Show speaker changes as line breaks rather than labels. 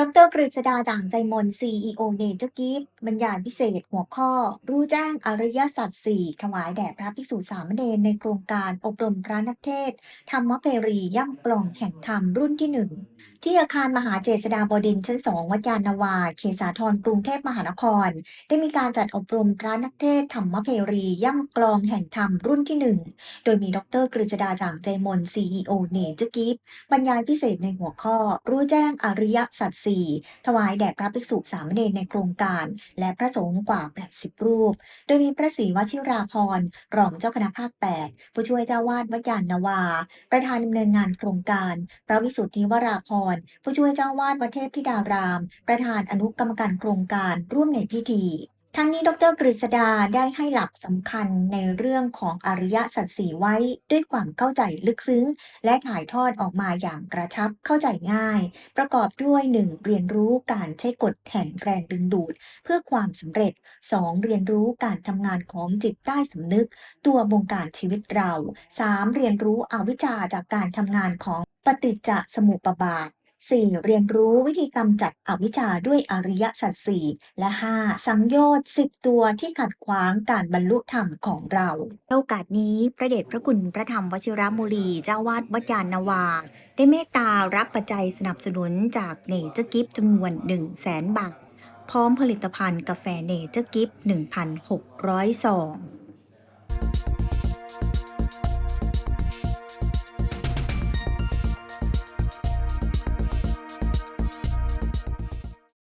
ดรกฤษดาจ่างใจมน CEO เนเจอร์กิฟบรรยายพิเศษหัวข้อ รู้แจ้งอริยสัจสี่ถวายแด่พระภิกษุสามเณรในโครงการอบรมพระนักเทศ ธรรมเพรีย่ำกล่องแห่งธรรมรุ่นที่หนึ่งที่อาคารมหาเจษฎาบดินชั้นสองวัดยานนาวา เขตสาทรกรุงเทพมหานคร ได้มีการจัดอบรมพระนักเทศ ธรรมเพรีย่ำกลองแห่งธรรมรุ่นที่หนึ่งโดยมีดรกฤษดาจ่างใจมน CEO เนเจอร์กิฟบรรยายพิเศษในหัวข้อ รู้แจ้งอริยสัจสี่ถวายแด่พระภิกษุสามเณรในโครงการ และพระสงฆ์กว่า 80 รูป โดยมีพระศรีวชิราพรณ์รองเจ้าคณะภาค 8 ผู้ช่วยเจ้าวาดวัดยานนาวา ประธานดำเนินงานโครงการ พระวิสุทธิวราพรณ์ผู้ช่วยเจ้าวาดวัดเทพธิดาราม ประธานอนุกรรมการโครงการร่วมในพิธี ทั้งนี้ดรกฤษดาได้ให้หลักสำคัญในเรื่องของอริยสัจสี่ไว้ด้วยความเข้าใจลึกซึ้ง และถ่ายทอดออกมาอย่างกระชับเข้าใจง่าย ประกอบด้วย 1. เรียนรู้การใช้กฎแห่งแรงดึงดูด เพื่อความสำเร็จ 2. เรียนรู้การทำงานของจิตใต้สำนึก ตัวบงการชีวิตเรา 3. เรียนรู้อวิชชาจากการทำงานของปฏิจจสมุปบาท 4. เรียนรู้วิธีกำจัดอวิชชาด้วยอริยสัจสี่และ 5. สังโยชน์10 ตัวที่ขัดขวางการบรรลุธรรมของเราโอกาสนี้พระเดชพระคุณพระธรรมวชิรมุลี เจ้าวาดวัดยานนาวา ได้เมตตารับปัจจัยสนับสนุนจากเนเจอร์กิฟต์จำนวน 1 0 0 0 0แสนบาทพร้อมผลิตภัณฑ์กาแฟเนเจอร์กิฟต์1,600ซอง